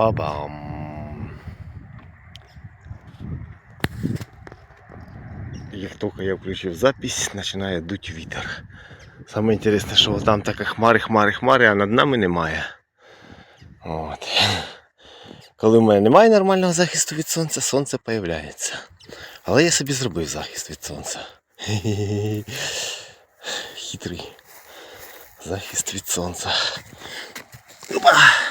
Па-бам. Як тільки я включив запись, починає дуть вітер. Саме інтересне, що там таке хмари, хмари, хмари, а над нами немає. От. Коли в мене немає нормального захисту від сонця, сонце появляється. Але я собі зробив захист від сонця. Хитрий. Захист від сонця. Опа!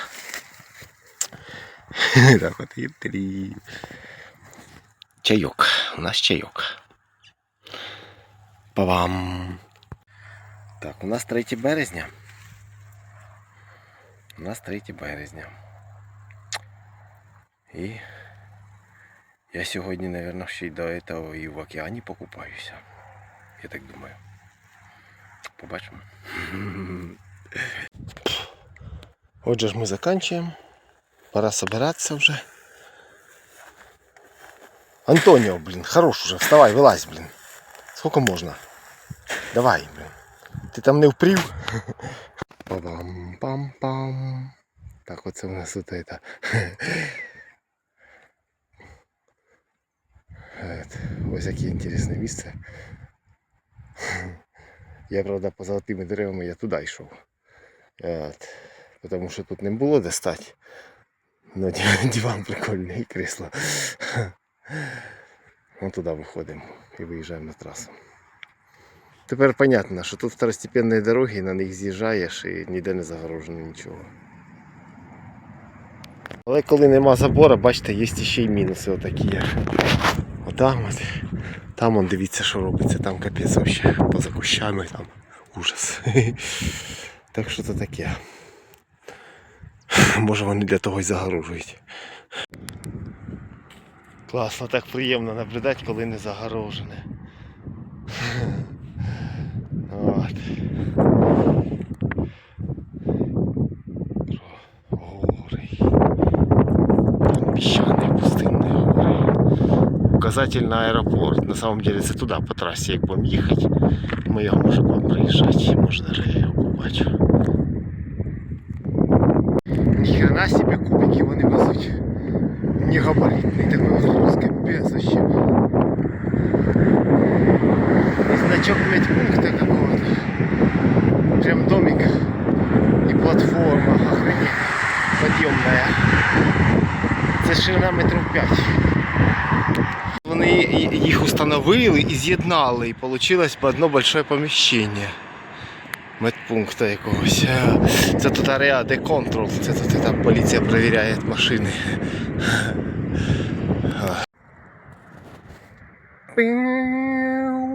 Так от хитрий. Чайок. У нас чайок. Па-вам! Так, у нас 3 березня. У нас 3 березня. І я сьогодні, мабуть, ще й до этого і в океані покупаюся. Я так думаю. Побачимо. Отже ж ми заканчуємо. Пора собиратися вже. Антоніо, блін, хорош уже, вставай, вилазь, блін. Сколько можна? Давай, блін. Ти там не впрів? Пам-пам-пам. Так, оце у нас тут это. Ось яке інтересне місце. Я, правда, по золотими деревами я туди йшов. От. Тому що тут не було де стати. Ну, диван прикольний і кресло. Вон туди виходимо і виїжджаємо на трасу. Тепер зрозуміло, що тут второстепенні дороги, на них з'їжджаєш і ніде не загорожено нічого. Але коли нема забора, бачите, є ще й мінуси отакі. Отам от. Там он дивіться, що робиться, там капець вообще, поза кущами там ужас. Так що це таке. Може вони для того й загорожують. Класно, так приємно наблюдати, коли не загорожене. От. Гори. Там піщані пустинні гори. Указатель на аеропорт. На самом деле це туди по трасі, як будемо їхати. Ми його можемо проїжджати. Може даже я його побачу. Метрів 5. Вони їх установили і з'єднали, і вийшло одно велике поміщення медпункта якогось. Е, Це тут area de control, це тут там поліція перевіряє машини. Пиу,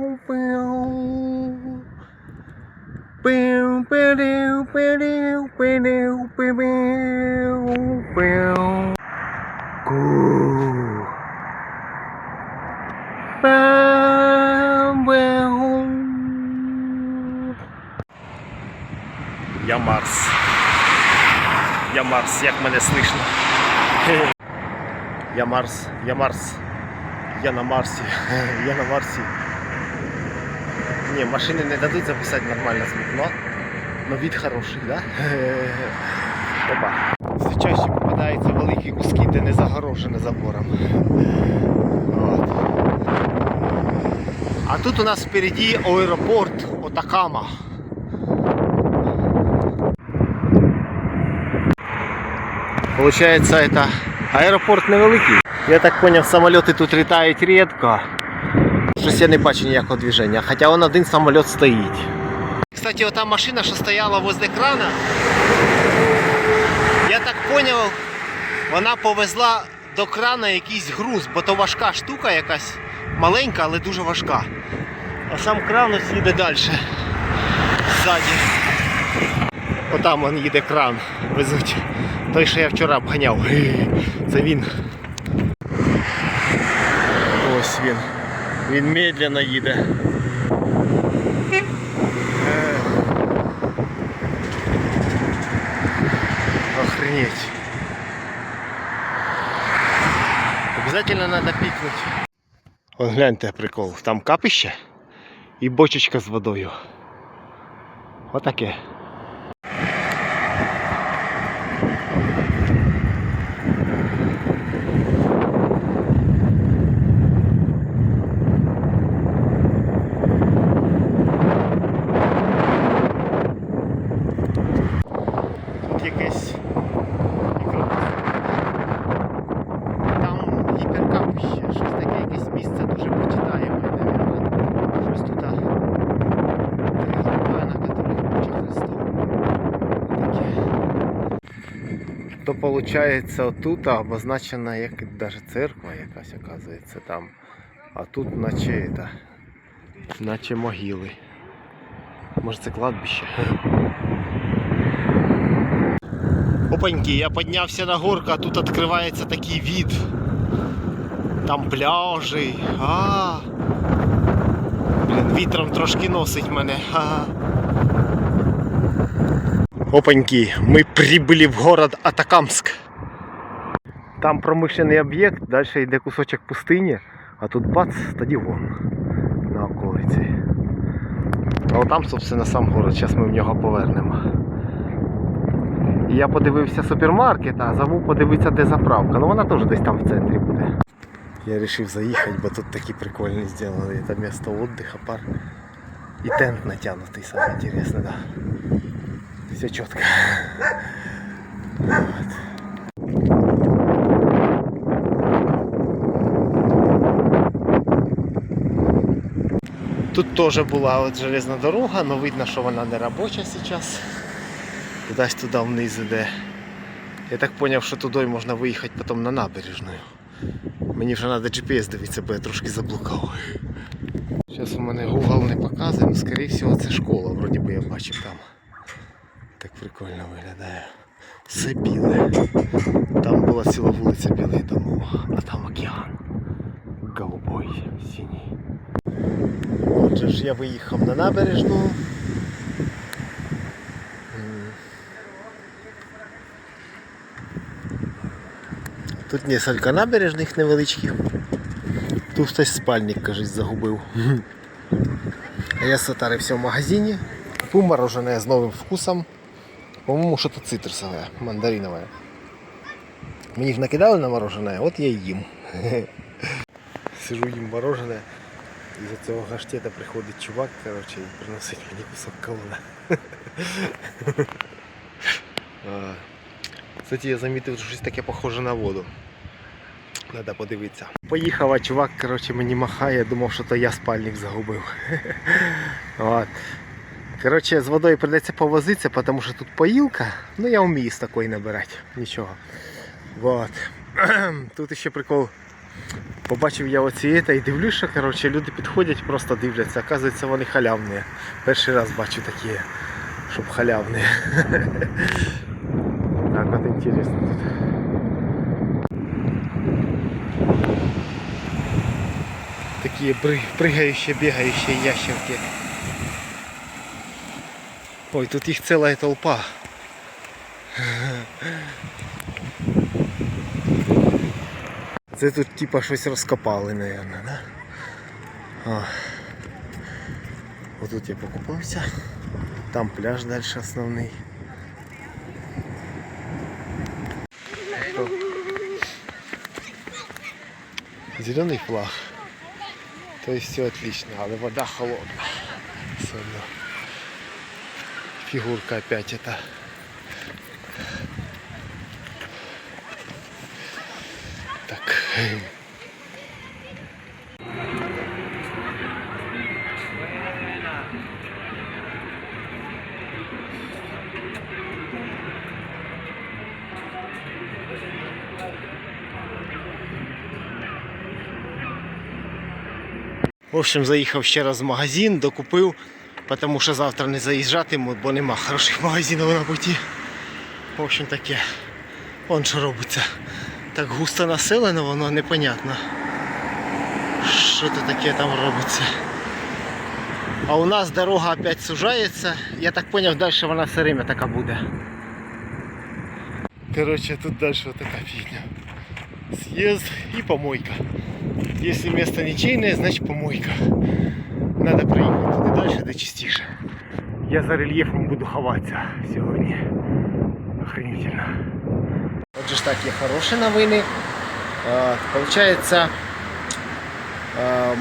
Марс. Я Марс, як мене слышно. Я Марс, я Марс. Я на Марсі. Я на Марсі. Ні, машини не дадуть записати нормально звук, но, но вид хороший, да? Опа. Все чаще попадаються великі куски, де не загорожені забором. От. А тут у нас впереді аеропорт Отакама. Получается, это аеропорт невеликий. Я так понял, самоліти тут літають рідко. Щось я не бачу ніякого движення, хоча он один самоліт стоїть. Кстати, ота машина, що стояла возле крана, я так поняв, вона повезла до крана якийсь груз, бо то важка штука якась маленька, але дуже важка. А сам кран ось їде далі. Ззаді. Отам вон їде кран, везуть. Той, що я вчора обганяв. Це він. Ось він. Він медленно їде. Е. Охренеть. Обязательно надо пикнуть. Вон гляньте прикол. Там капище і бочечка з водою. Отаке. Виходить отут обозначена як даже церква якась оказується там. А тут наче это, наче могили. Може це кладбище. Опаньки, я піднявся на горку, а тут відкривається такий від. Там пляжі. А. Блін, вітром трошки носить мене. Ага. Опаньки, мы прибыли в город Атакамск. Там промишлений об'єкт, далі йде кусочок пустині, а тут бац, стадіон на околиці. А отам, собственно, сам город, зараз ми в нього повернемо. І я подивився супермаркет, а забув подивитися, де заправка. Ну вона теж десь там в центрі буде. Я вирішив заїхати, бо тут такі прикольні зроблені. Це місто віддиху, парк. І тент натягнутий, саме інтересне, да. Все четко. Вот. Тут теж була от железна дорога, але видно, що вона не робоча зараз. Кудись туди вниз іде. Я так зрозумів, що туди можна виїхати потім на набережну. Мені вже треба GPS дивитися, бо я трошки заблукав. Зараз у мене Google не показує, але скоріше всього це школа, вроді би я бачив там. Прикольно виглядає. Все біле. Там була ціла вулиця білих домов, а там океан. Голубой, синій. Отже ж я виїхав на набережну. Тут несколько набережних невеличких. Тут хтось спальник, кажуть, загубив. А я сотарився в магазині. Купив мороженое з новим вкусом. По-моєму, що-то цитрусове, мандаринове. Мені ж накидали на мороженое, от я їм. Сижу їм мороженое. І за цього гаштета приходить чувак, короче, і приносить мені кусок кавуна. А, Кстати, я замітив, що щось таке похоже на воду. Треба подивитися. Поїхав, а чувак короче, мені махає, думав, що то я спальник загубив. От. Короче, з водою прийдеться повозитися, тому що тут поїлка. Ну я вмію з такої набирати. Нічого. Вот. Тут ще прикол. Побачив я оці це і дивлюсь, що короче, люди підходять, просто дивляться. Оказується, вони халявні. Перший раз бачу такі, щоб халявні. Так, от інтересно тут. Бры- прыгающие, бегающие ящерки. Ой, тут їх ціла толпа. Це тут типа щось розкопали, наверное, да? А. Отут я покупався. Там пляж далі основний. Зеленый флаг. То есть все отлично, але вода холодна. Все одно. Фигурка опять это. Так. В общем, заїхав ще раз в магазин, докупив, тому що завтра не заїжджатиму, бо нема хороших магазинів на путі. В общем таке. Вон що робиться. Так густо населено, воно непонятно. Що це таке там робиться. А у нас дорога опять сужається. Я так зрозумів, далі вона все время така буде. Короче, тут дальше вот такая фигня. Съезд и помойка. Если место ничейное, значит помойка. Надо проехать туди дальше, де чистіше. Я за рельєфом буду ховатися сьогодні. Охренительно. Отже ж так, є хороші новини. Получається,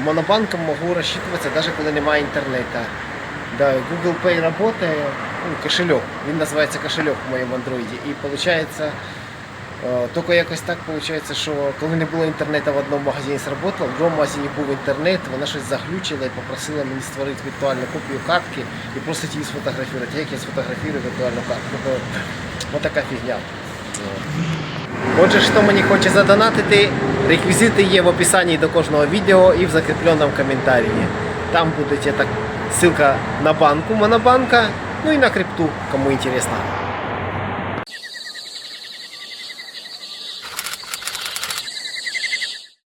монобанком можу розчитуватися навіть коли немає інтернету. Да, Google Pay работає, ну, кошелек. Він називається кошелек в моєму андроїді. І виходить, Тільки якось так виходить, що коли не було інтернету в одному магазині сработало, в другому магазині був інтернет, вона щось заглючила і попросила мені створити віртуальну копію картки і просто її сфотографувати. Як я сфотографую віртуальну картку? Ось така фігня. Отже, хто мені хоче задонатити, реквізити є в описанні до кожного відео і в закріпленому коментарі. Там буде ссылка на банку Монобанка, ну і на крипту, кому інтересно.